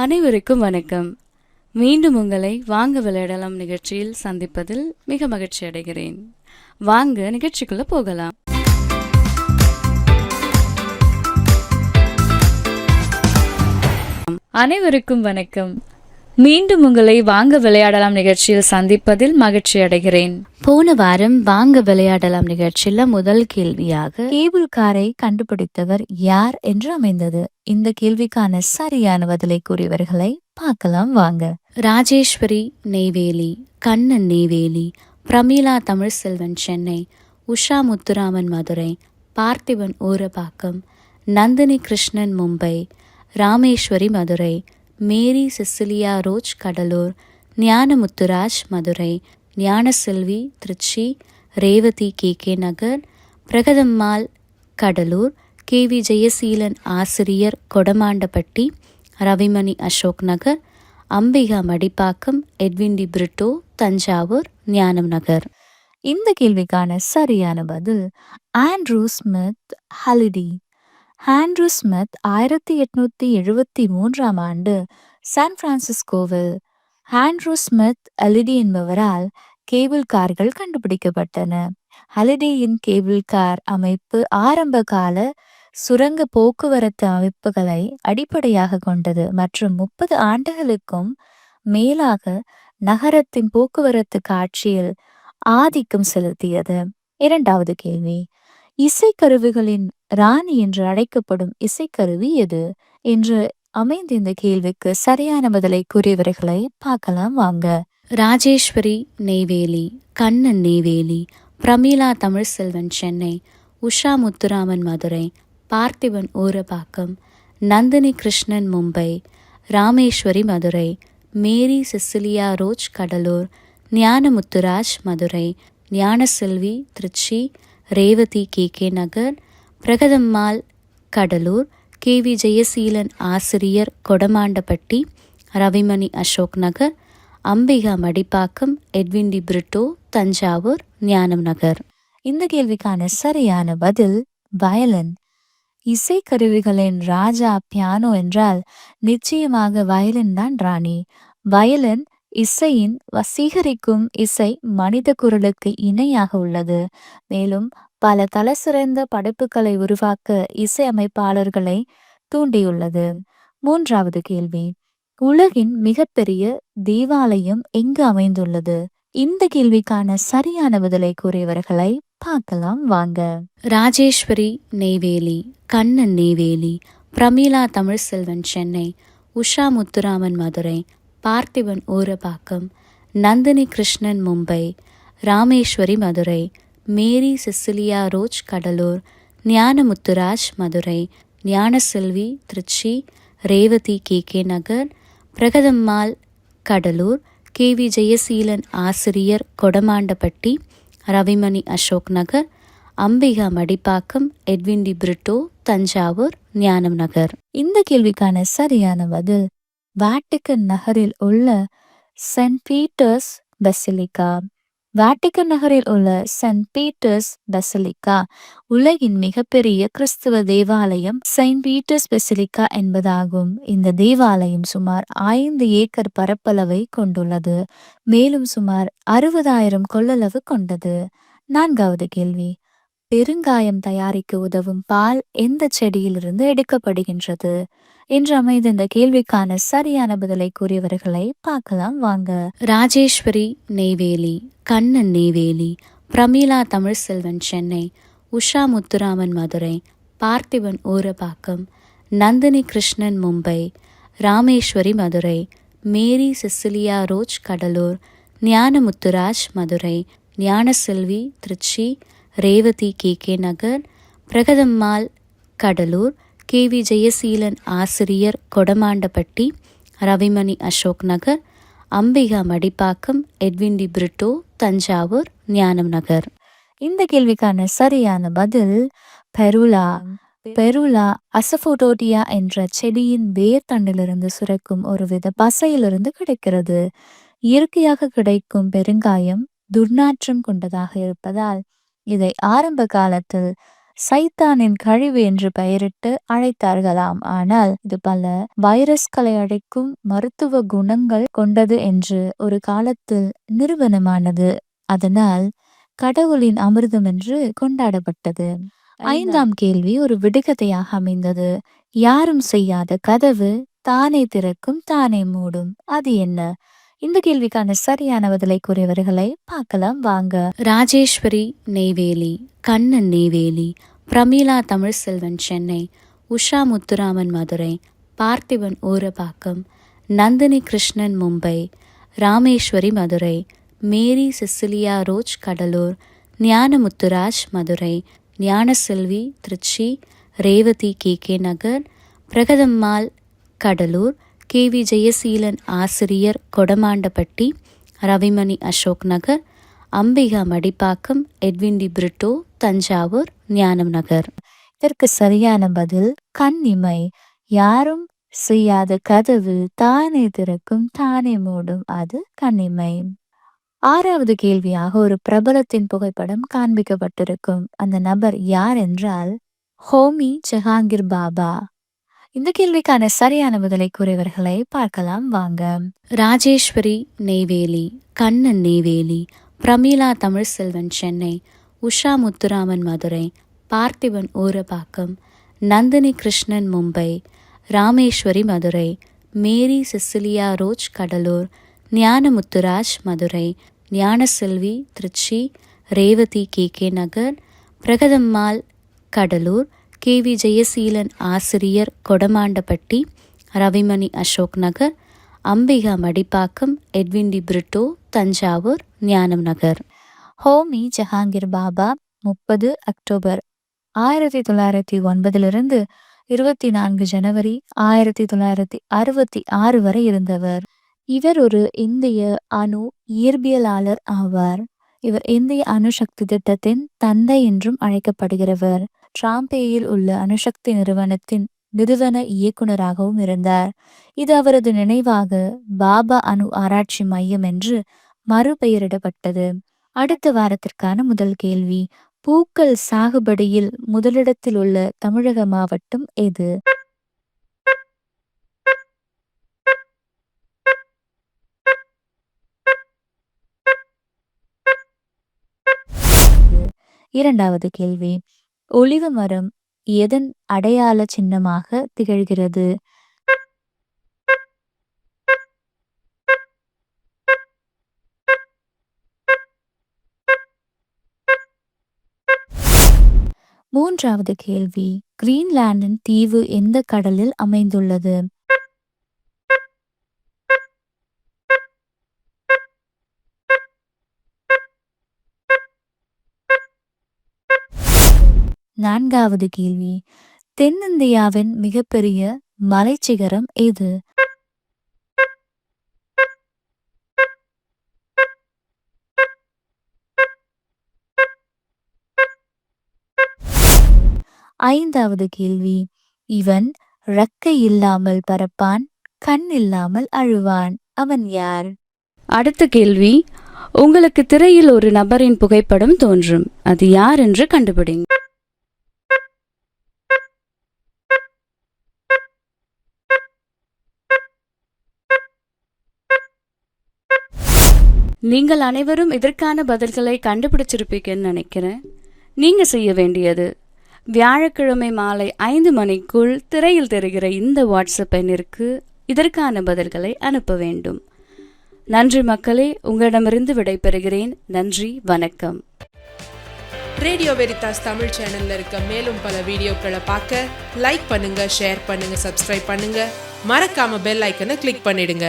அனைவருக்கும் வணக்கம். மீண்டும் உங்களை வாங்க விளையாடலாம் நிகழ்ச்சியில் சந்திப்பதில் மிக மகிழ்ச்சி அடைகிறேன். வாங்க நிகழ்ச்சிக்குள்ள போகலாம். அனைவருக்கும் வணக்கம். மீண்டும் உங்களை வாங்க விளையாடலாம் நிகழ்ச்சியில் சந்திப்பதில் மகிழ்ச்சி அடைகிறேன். போன வாரம் வாங்க விளையாடலாம் நிகழ்ச்சியில முதல் கேள்வியாக கேபிள் காரை கண்டுபிடித்தவர் யார் என்று அமைந்தது. இந்த கேள்விக்கான சரியான பதிலை கூறியவர்களை பார்க்கலாம் வாங்க. Rajeswari Neyveli Kannan Neyveli Pramila Tamilselvan Chennai Usha Muthuraman Madurai Parthiban Urapakkam Nandhini Krishnan Mumbai Rameswari Madurai Mary Cecilia Roj Cuddalore Gnanamuthuraj Madurai Gnanaselvi Trichy Revathi K K Nagar Pragathammal Cuddalore K V Jayaseelan ஆசிரியர் Kodamandapatti Ravimani Ashok Nagar Ambika Madipakkam Edwin D Britto Thanjavur Gnanam Nagar. இந்த கேள்விக்கான சரியான பதில் Andrew Smith Hallidie. Andrew Smith ஆயிரத்தி எட்நூத்தி எழுபத்தி மூன்றாம் ஆண்டு சான் பிரான்சிஸ்கோவில். ஆண்ட்ரூ ஸ்மித் அலிடி என்பவரால் கேபிள் கார்கள் கண்டுபிடிக்கப்பட்டன. ஹலிடியின் கேபிள் கார் அமைப்பு ஆரம்ப கால சுரங்க போக்குவரத்து அமைப்புகளை அடிப்படையாக கொண்டது மற்றும் முப்பது ஆண்டுகளுக்கும் மேலாக நகரத்தின் போக்குவரத்து காட்சியில் ஆதிக்கம் செலுத்தியது. இரண்டாவது கேள்வி இசைக்கருவிகளின் ராணி என்று அழைக்கப்படும் இசைக்கருவி எது என்று அமைந்த இந்த கேள்விக்கு சரியான பதிலை கூறியவர்களை பார்க்கலாம் வாங்க. Rajeshwari Neyveli Kannan Neyveli Pramila Tamilselvan Chennai Usha Muthuraman Madurai Parthiban Urapakkam Nandini Krishnan Mumbai Rameshwari Madurai Mary Cecilia Rose Cuddalore Gnanamuthuraj Madurai Gnanaselvi Trichy Revathi K. K. Nagar Pragathammal Cuddalore K. V. Jayaseelan ஆசிரியர் Kodamandapatti Ravimani Ashok Nagar Ambika Madipakkam Edwin T. Brito Thanjavur Gnanam Nagar. இந்த கேள்விக்கான சரியான பதில் violin. இசைக்கருவிகளின் ராஜா piano என்றால் நிச்சயமாக violin தான் ராணி. Violin இசையின் வசீகரிக்கும் இசை மனித குரலுக்கு இணையாக உள்ளது. மேலும் பல தலசிறந்த படைப்புகளை உருவாக்க இசையமைப்பாளர்களை தூண்டியுள்ளது. மூன்றாவது கேள்வி. உலகின் மிகப்பெரிய தேவாலயம் எங்கு அமைந்துள்ளது? இந்த கேள்விக்கான சரியான பதிலை கூறியவர்களை பார்க்கலாம் வாங்க. Rajeshwari Neyveli Kannan Neyveli Pramila Tamilselvan Chennai Usha Muthuraman Madurai Parthiban Urapakkam Nandini Krishnan Mumbai Rameshwari Madurai Mary Cecilia Rose Cuddalore Gnanamuthuraj Madurai Gnanaselvi Trichy Revathi K K Nagar Pragathammal Cuddalore K V Jayaseelan ஆசிரியர் Kodamandapatti Ravimani Ashok Nagar Ambika Madipakkam Edwin T Brito Thanjavur Gnanam Nagar. இந்த கேள்விக்கான சரியான பதில் Vatican நகரில் உள்ள send Peter's பெசிலிகா Vatican நகரில் உள்ள send Peter's பெசிலிகா உலகின் மிகப்பெரிய கிறிஸ்துவ தேவாலயம் செயின்ட் பீட்டர்ஸ் பெசிலிகா என்பதாகும். இந்த தேவாலயம் சுமார் ஐந்து ஏக்கர் பரப்பளவை கொண்டுள்ளது. மேலும் சுமார் அறுபதாயிரம் கொள்ளளவு கொண்டது. நான்காவது கேள்வி. பெருங்காயம் தயாரிக்க உதவும் பால் எந்த செடியிலிருந்து எடுக்கப்படுகின்றது என்று அமைந்த இந்த கேள்விக்கான சரியான பதிலை கூறியவர்களை பார்க்கலாம் வாங்க. Rajeshwari Neyveli Kannan Neyveli Pramila Tamilselvan Chennai Usha Muthuraman Madurai Parthiban Urapakkam Nandini Krishnan Mumbai Rameshwari Madurai Mary Cecilia Rose Cuddalore Gnanamuthuraj Madurai Gnanaselvi Trichy Revathi K K Nagar Pragathammal Cuddalore K V Jayaseelan ஆசிரியர் Kodamandapatti Ravimani Ashok Nagar Ambika Madipakkam Edwin T Brito Thanjavur Gnanam Nagar. இந்த கேள்விக்கான சரியான பதில் பெருலா பெருலா அசஃபோடோடியா என்ற செடியின் வேர் தண்டிலிருந்து சுரக்கும் ஒருவித பசையிலிருந்து கிடைக்கிறது. இயற்கையாக கிடைக்கும் பெருங்காயம் துர்நாற்றம் கொண்டதாக இருப்பதால் இதை ஆரம்ப காலத்தில் சைத்தானின் கழிவு என்று பெயரிட்டு அழைத்தார்களாம். ஆனால் இது பல வைரஸ்களை அழைக்கும் மருத்துவ குணங்கள் கொண்டது என்று ஒரு காலத்தில் நிறுவனமானது அதனால் கடவுளின் அமிர்தம் என்று கொண்டாடப்பட்டது. ஐந்தாம் கேள்வி ஒரு விடுகதையாக அமைந்தது. யாரும் செய்யாத கதவு தானே திறக்கும் தானே மூடும். அது என்ன? இந்த கேள்விக்கான சரியான பதிலை கூறியவர்களை பார்க்கலாம். வாங்க. Rajeshwari Neyveli Kannan Neyveli Pramila Tamilselvan Chennai Usha Muthuraman Madurai Parthiban Urapakkam Nandini Krishnan Mumbai Rameshwari Madurai Mary Cecilia Rose Cuddalore Gnanamuthuraj Madurai Gnanaselvi Trichy Revathi K K Nagar Pragathammal Cuddalore K V Jayaseelan ஆசிரியர் Kodamandapatti Ravimani Ashok Nagar Ambika Madipakkam Edwin T Brito Thanjavur Gnanam Nagar. இதற்கு சரியான பதில் கண்ணிமை யாரும் செய்யாத கதவு தானே திறக்கும் தானே மூடும் அது கண்ணிமை ஆறாவது கேள்வியாக ஒரு பிரபலத்தின் புகைப்படம் காண்பிக்கப்பட்டிருக்கும். அந்த நபர் யார் என்றால் ஹோமி ஜஹாங்கீர் பாபா. இந்த கேள்விக்கான சரியான பதிலை கூறியவர்களை பார்க்கலாம் வாங்க. Rajeshwari Neyveli Kannan Neyveli Pramila Tamilselvan Chennai Usha Muthuraman Madurai Parthiban Urapakkam Nandini Krishnan Mumbai Rameshwari Madurai Mary Cecilia Rose Cuddalore Gnanamuthuraj Madurai Gnanaselvi Trichy Revathi K K Nagar Pragathammal Cuddalore K V Jayaseelan ஆசிரியர் Kodamandapatti Ravimani Ashok Nagar Ambika Madipakkam Edwin T Brito Thanjavur Gnanam Nagar. Homi Jahangir Baba முப்பது October ஆயிரத்தி தொள்ளாயிரத்தி ஒன்பதிலிருந்து இருபத்தி நான்கு ஜனவரி ஆயிரத்தி தொள்ளாயிரத்தி அறுபத்தி ஆறு வரை இருந்தவர். இவர் ஒரு இந்திய அணு இயற்பியலாளர் ஆவார். இவர் இந்திய அணுசக்தி திட்டத்தின் தந்தை என்றும் அழைக்கப்படுகிறவர். டிராம்பேயில் உள்ள அணுசக்தி நிறுவனத்தின் நிறுவன இயக்குனராகவும் இருந்தார். இது அவரது நினைவாக பாபா அணு ஆராய்ச்சி மையம் என்று மறுபெயரிடப்பட்டது. அடுத்த வாரத்திற்கான முதல் கேள்வி பூக்கள் சாகுபடியில் முதலிடத்தில் உள்ள தமிழக மாவட்டம் எது? இரண்டாவது கேள்வி ஒளிவு மரம் எதன் அடையாள சின்னமாக திகழ்கிறது? மூன்றாவது கேள்வி. கிரீன்லாந்தின் தீவு எந்த கடலில் அமைந்துள்ளது? நான்காவது கேள்வி. தென்னிந்தியாவின் மிகப்பெரிய மலைச்சிகரம் எது? ஐந்தாவது கேள்வி. இவன் ரக்கை இல்லாமல் பறப்பான் கண் இல்லாமல் அழுவான். அவன் யார்? அடுத்த கேள்வி. உங்களுக்கு திரையில் ஒரு நபரின் புகைப்படம் தோன்றும். அது யார் என்று கண்டுபிடிங்க. நீங்கள் அனைவரும் இதற்கான பதில்களை கண்டுபிடிச்சிருப்பீங்கன்னு நினைக்கிறேன். நீங்க செய்ய வேண்டியது வியாழக்கிழமை மாலை ஐந்து மணிக்குள் திரையில் தெரிகிற இந்த வாட்ஸ்அப் எண்ணிற்கு இதற்கான பதில்களை அனுப்ப வேண்டும். நன்றி மக்களே உங்களிடமிருந்து விடைபெறுகிறேன். நன்றி வணக்கம். ரேடியோ வெரிதாஸ் தமிழ் சேனல்ல இருக்க மேலும் பல வீடியோக்களை பார்க்க லைக் பண்ணுங்க ஷேர் பண்ணுங்க சப்ஸ்கிரைப் பண்ணுங்க. மறக்காம பெல் ஐக்கனை கிளிக் பண்ணிடுங்க.